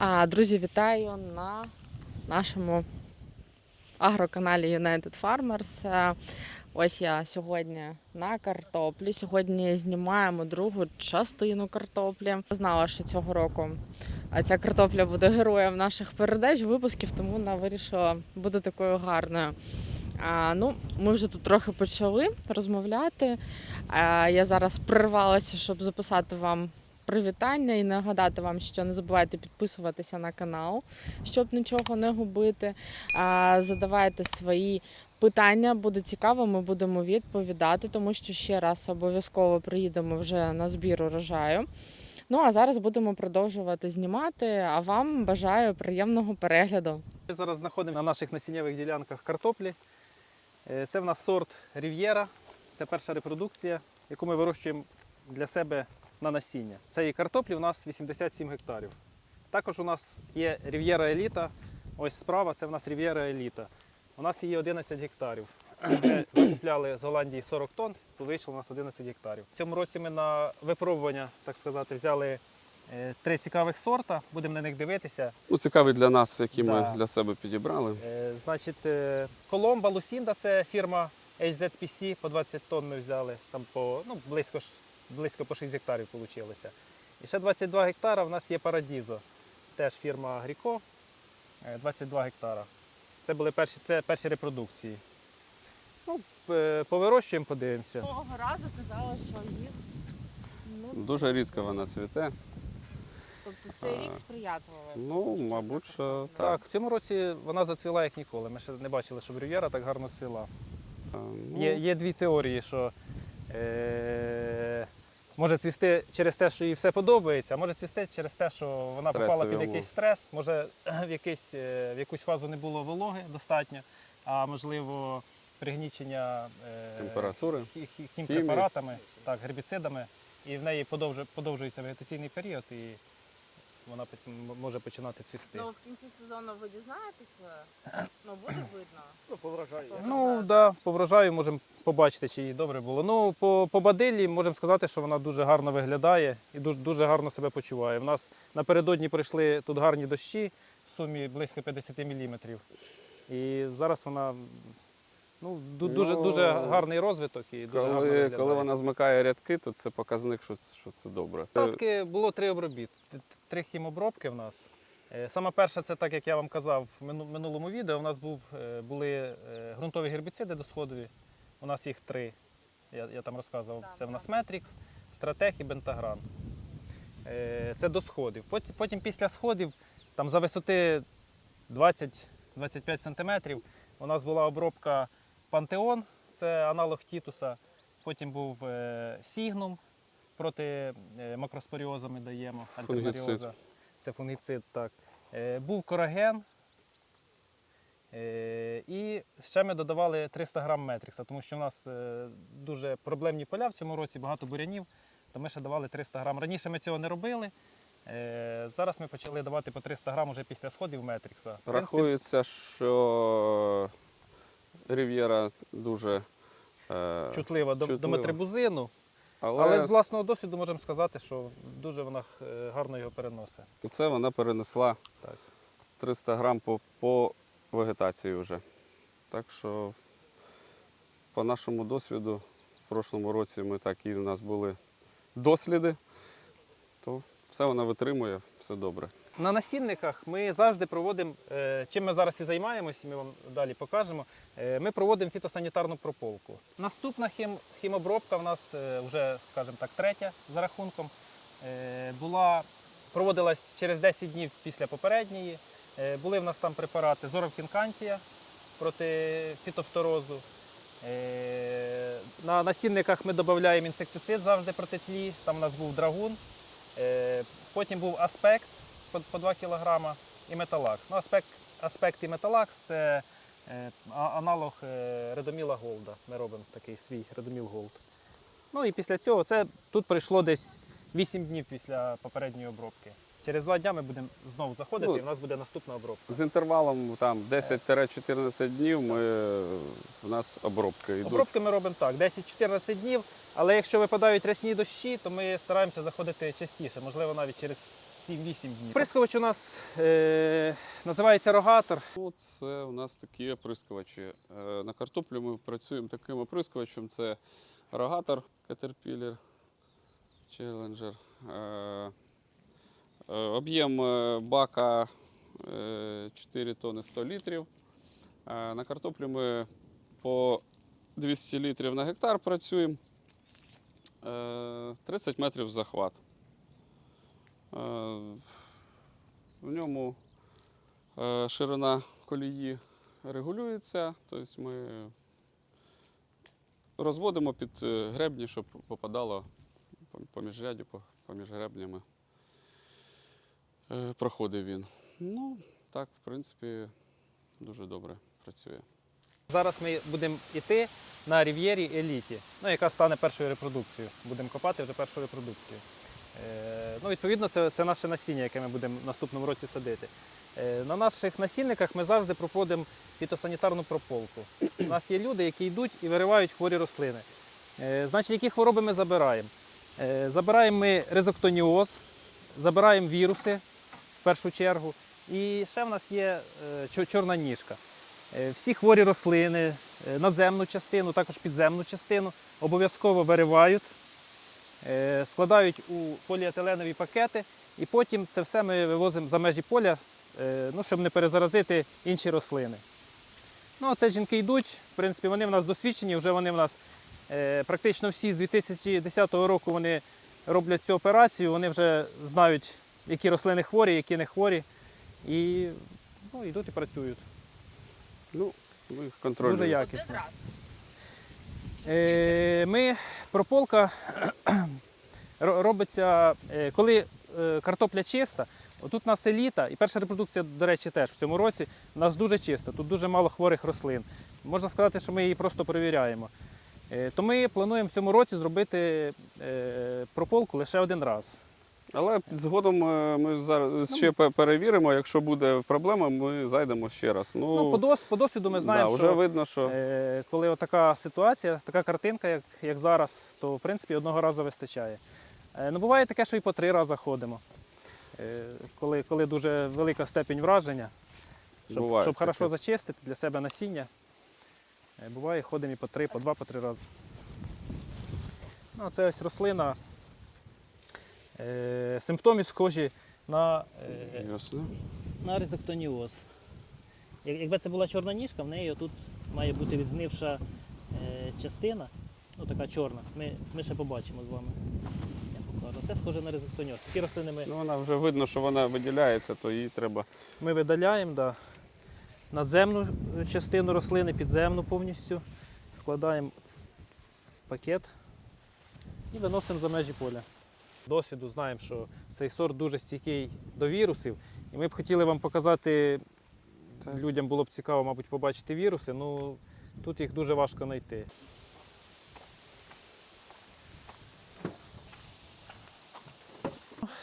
А, Друзі, вітаю на нашому агроканалі United Farmers. Ось я сьогодні на картоплі. Сьогодні знімаємо другу частину картоплі. Знала, що цього року ця картопля буде героєм наших передач, випусків, тому вона вирішила бути такою гарною. А, ну, ми вже тут трохи почали розмовляти. А, я зараз прервалася, щоб записати вам привітання і нагадати вам, що не забувайте підписуватися на канал, щоб нічого не губити. Задавайте свої питання, буде цікаво, ми будемо відповідати, тому що ще раз обов'язково приїдемо вже на збір урожаю. Ну а зараз будемо продовжувати знімати. А вам бажаю приємного перегляду. Ми зараз знаходимо на наших насіннєвих ділянках картоплі. Е, Це в нас сорт Рів'єра. Це перша репродукція, яку ми вирощуємо для себе на насіння. Цієї картоплі у нас 87 гектарів. Також у нас є Рів'єра Еліта. Ось справа це в нас Рів'єра Еліта. У нас її 11 гектарів. Ми закупляли з Голландії 40 тонн, то вийшло у нас 11 гектарів. В цьому році ми на випробування, так сказати, взяли е, три цікавих сорта. Будемо на них дивитися. Ну, цікавий для нас, які Да. ми для себе підібрали. Е, Значить, е, Коломба Лусінда це фірма HZPC, по 20 тонн ми взяли, там по, ну, близько, близько по 6 гектарів вийшло. І ще 22 гектара в нас є Парадізо, теж фірма Агріко, е, 22 гектара. Це були перші, це перші репродукції. Ну, е, повирощуємо, подивимося. Того разу казала, що їх ну, Дуже рідко вона цвіте. тобто цей рік сприятливий. Ну, мабуть, що Так. так. в цьому році вона зацвіла як ніколи. Ми ще не бачили, щоб Рів'єра так гарно цвіла. Ну, Є, є дві теорії, що е, може цвісти через те, що їй все подобається, а може цвісти через те, що вона попала під якийсь стрес, може в, якийсь, е, в якусь фазу не було вологи достатньо, а можливо пригнічення е, Температури. хім препаратами, хімпрепаратами, так, гербіцидами, і в неї подовжує- подовжується вегетаційний період, і вона може починати цвісти. Ну в кінці сезону ви дізнаєтеся? Ну буде видно. Ну, по врожаю. Ну, врожаю. да, по врожаю можемо побачити, чи їй добре було. Ну, по, по бадиллі можемо сказати, що вона дуже гарно виглядає і дуже, дуже гарно себе почуває. У нас напередодні прийшли тут гарні дощі в сумі близько 50 мм. І зараз вона ну, ду- дуже, Ну, дуже гарний розвиток і дуже гарно Коли, виглядає. коли вона змикає рядки, то це показник, що, що це добре. Татки було три обробіт, т- три хімобробки в нас. Е, Сама перша, це так як я вам казав в мину- минулому відео, у нас був, е, були е, ґрунтові гербіциди досходові. У нас їх три. Я, я там розказував. Так, Це в нас так. Метрікс, Стратег і Бентагран. Е, Це до сходів. Потім, потім після сходів, там за висоти 20-25 см, у нас була обробка Пантеон, це аналог Тітуса. Потім був е, Сігнум проти е, макроспоріоза ми даємо. Фунгіцид. Це фунгіцид, так. Е, Був кораген. І ще ми додавали 300 грам метрікса, тому що в нас дуже проблемні поля в цьому році, багато бурянів, то ми ще давали 300 грам. Раніше ми цього не робили. Зараз ми почали давати по 300 грам уже після сходів метрікса. Рахується, що Рів'єра дуже. е, чутлива до, до метрибузину, Але, але з власного досвіду можемо сказати, що дуже вона е, гарно його переносить. це вона перенесла Так. 300 грам по, по вегетації вже. Так що, по нашому досвіду, в прошлому році ми такі у нас були досліди, то все вона витримує, все добре. На насінниках ми завжди проводимо, е, чим ми зараз і займаємося, ми вам далі покажемо. е, Ми проводимо фітосанітарну прополку. Наступна хім, хімобробка в нас е, вже, скажімо так, третя за рахунком. Була, проводилась через 10 днів після попередньої. Були в нас там препарати Зоровкінкантія проти фітофторозу. На насінниках ми додаємо інсектицид завжди проти тлі. Там у нас був драгун. Потім був аспект по, по 2 кг і металакс. Ну, аспект, аспект і металакс це е, аналог е, редоміла голда. Ми робимо такий свій редоміл голд. Ну і після цього це тут пройшло десь 8 днів після попередньої обробки. Через два дня ми будемо знову заходити, Ну, і в нас буде наступна обробка. З інтервалом там 10-14 днів ми, в нас обробки йдуть. Обробки ми робимо так, 10-14 днів, але якщо випадають рясні дощі, то ми стараємося заходити частіше, можливо, навіть через 7-8 днів. Прискувач у нас е, називається рогатор. Це у нас такі оприскувачі. Е, На картоплю ми працюємо таким оприскувачем. Це рогатор Caterpillar Challenger. Е, е, Об'єм бака е, 4 тонни 100 літрів. На картоплю ми по 200 літрів на гектар працюємо. Е, 30 метрів захват. Е, В ньому Е, Ширина колії регулюється, тобто ми розводимо під е, гребні, щоб попадало поміж рядів, поміж гребнями. Проходив він. Ну, так, в принципі, дуже добре працює. Зараз ми будемо йти на рів'єрі еліті, ну, яка стане першою репродукцією. Будемо копати вже першу репродукцію. Е, ну, відповідно, це, це наше насіння, яке ми будемо в наступному році садити. Е, на наших насінниках ми завжди проводимо фітосанітарну прополку. У нас є люди, які йдуть і виривають хворі рослини. Е, значить, які хвороби ми забираємо? Забираємо ми резоктоніоз, забираємо віруси в першу чергу. І ще в нас є чорна ніжка. Всі хворі рослини, надземну частину, також підземну частину обов'язково виривають, складають у поліетиленові пакети, і потім це все ми вивозимо за межі поля, е, ну, щоб не перезаразити інші рослини. Ну, це жінки йдуть, в принципі, вони в нас досвідчені, вже вони в нас е, практично всі з 2010 року вони роблять цю операцію, вони вже знають, які рослини хворі, які не хворі, і ну, йдуть і працюють. Ну, ми їх контролюємо. Дуже якісно. Е, Ми прополка робиться, е, коли е, картопля чиста. Отут у нас еліта, і перша репродукція, до речі, теж в цьому році у нас дуже чиста, тут дуже мало хворих рослин. Можна сказати, що ми її просто перевіряємо. То ми плануємо в цьому році зробити прополку лише один раз. Але згодом е, ми зараз ще перевіримо. Якщо буде проблема, ми зайдемо ще раз. Ну, Ну, по, дос, по досвіду ми знаємо, да, вже що видно, що Е, коли така ситуація, така картинка, як, як зараз, то в принципі одного разу вистачає. Е, ну, буває таке, що і по три рази ходимо. Е, коли, коли дуже велика степень враження, щоб, Буває щоб таке. хорошо зачистити для себе насіння. Е, буває, ходимо і по три, по два, по три рази. Ну, це ось рослина. Е, симптомів схожі на е, ясно. на резектоніоз. Як- Якби це була чорна ніжка, в неї тут має бути відгнивша е, частина, ну така чорна. Ми, ми ще побачимо з вами. Я покажу. Це схоже на резектоніоз. Такі рослини ми Ну, вона вже видно, що вона виділяється, то їй треба. Ми видаляємо да, надземну частину рослини, підземну повністю, складаємо в пакет і виносимо за межі поля. Досвіду знаємо, що цей сорт дуже стійкий до вірусів. І ми б хотіли вам показати, Так. людям було б цікаво, мабуть, побачити віруси, ну тут їх дуже важко знайти.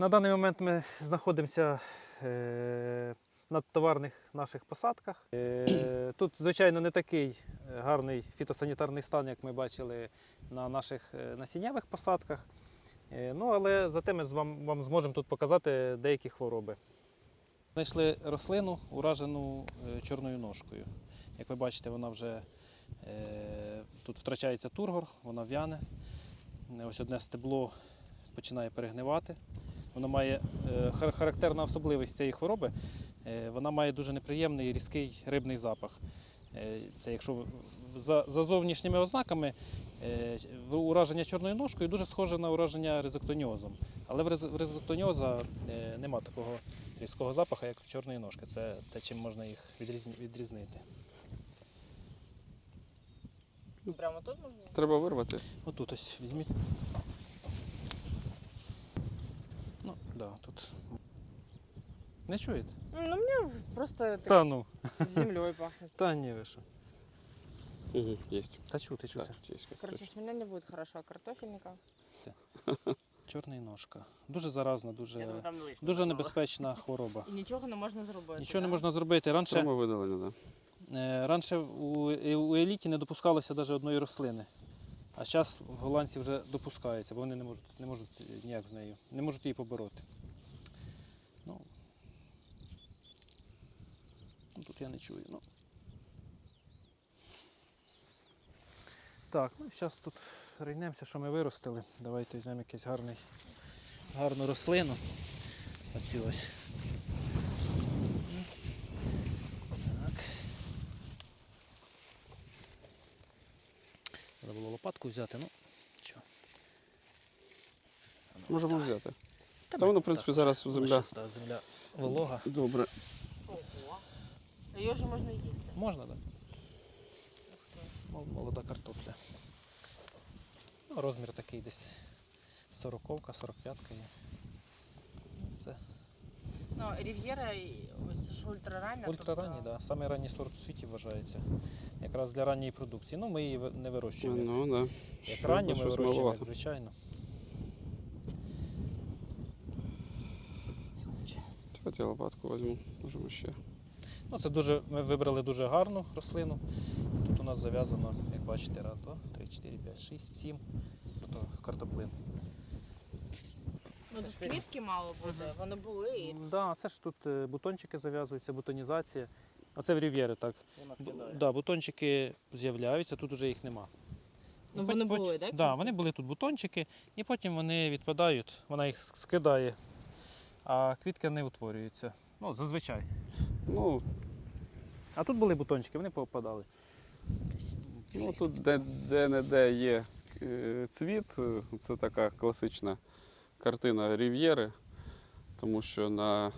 На даний момент ми знаходимося е, на товарних наших посадках. Е, тут, звичайно, не такий е, гарний фітосанітарний стан, як ми бачили на наших насіннєвих посадках. Е, ну, але зате ми вам, вам зможемо тут показати деякі хвороби. Знайшли рослину, уражену е, чорною ножкою. Як ви бачите, вона вже е, тут втрачається тургор, вона в'яне. Е, Ось одне стебло починає перегнивати. Вона має е, характерна особливість цієї хвороби. е, Вона має дуже неприємний різкий рибний запах. Це якщо за, за зовнішніми ознаками ураження чорною ножкою дуже схоже на ураження резоктоніозом. Але в рез- в резоктоніоза е, нема такого різкого запаху, як в чорної ножки. Це те, чим можна їх відрізнити. Прямо тут можна? Треба вирвати. Отут ось візьміть. Ну, да, тут. Не чуєте? Ну, мені просто так Та ну. з землею пахнет. Та ні, ви що. Угу, есть. Тащу, тащу. Да, есть. Короче, с меня не будет хорошо, а картофельника. Чорний ножка. Дуже заразна, дуже, дуже небезпечна хвороба. Е, і нічого не можна зробити. Нічого не можна зробити. Раніше Тому видалення, да. раніше у, у еліті не допускалося навіть одної рослини. А зараз в голландці вже допускається, бо вони не можуть, не можуть ніяк з нею, не можуть її побороти. Ну, ну Тут я не чую. Ну, Так, ну зараз тут рейнемося, що ми виростили. Давайте візьмемо якийсь гарний, гарну рослину. Оцю ось. Так. Треба було лопатку взяти, ну. Чого? Можемо взяти. Та воно, в принципі, так, зараз земля. щас, да, земля волога. Добре. Ого. Її вже можна їсти. Можна, так? Да? Молода картопля. Ну, розмір такий десь 40-ка, 45-ка. є. Ну, Це Ну, Рів'єра, ось це ж ультрарання. ультраранній, тобто- да. Самий ранній сорт у світі вважається. Якраз для ранньої продукції. Ну, ми її не вирощуємо. як- Ну, да. Як ранню ми вирощуємо, як звичайно. Давайте я лопатку візьму. Можемо ще. Ну, це дуже, ми вибрали дуже гарну рослину. Нас зав'язано, як бачите, раз, два, три, чотири, п'ять, шість, сім. Тобто картоплин. Ну, тут квітки мало буде, вони були. і- Так, да, це ж тут е, бутончики зав'язуються, бутонізація. Оце в рів'єри так. Вона скидає. Да, бутончики з'являються, тут вже їх нема. Ну, вони пот- були, так? Да, вони були тут бутончики, і потім вони відпадають, вона їх скидає, а квітки не утворюються. Ну, зазвичай. Ну, А тут були бутончики, вони попадали. Ну тут де, де-не-де є е, цвіт. Е, Це така класична картина Рів'єри, тому що на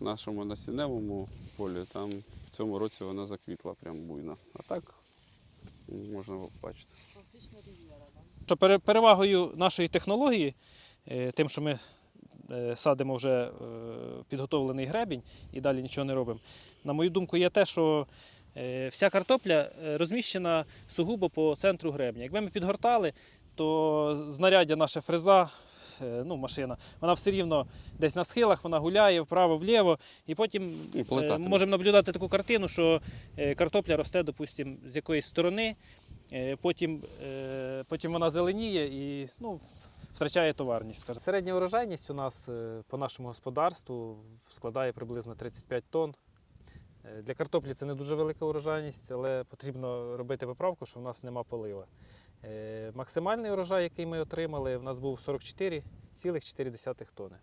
нашому насінневому полі там в цьому році вона заквітла прям буйно. А так можна бачити. Класична Рів'єра, так? Перевагою нашої технології, е, тим, що ми садимо вже підготовлений гребінь і далі нічого не робимо, на мою думку, є те, що вся картопля е, розміщена сугубо по центру гребня. Якби ми підгортали, то знаряддя наша фреза, е, ну, машина, вона все рівно десь на схилах, вона гуляє вправо-вліво, і потім І е, можемо наблюдати таку картину, що е, картопля росте, допустимо, з якоїсь сторони, е, потім, е, потім вона зеленіє і ну, втрачає товарність. Середня урожайність у нас е, по нашому господарству складає приблизно 35 тонн. Е, Для картоплі це не дуже велика урожайність, але потрібно робити поправку, що в нас нема полива. Е, Максимальний урожай, який ми отримали, в нас був 44,4 тонни.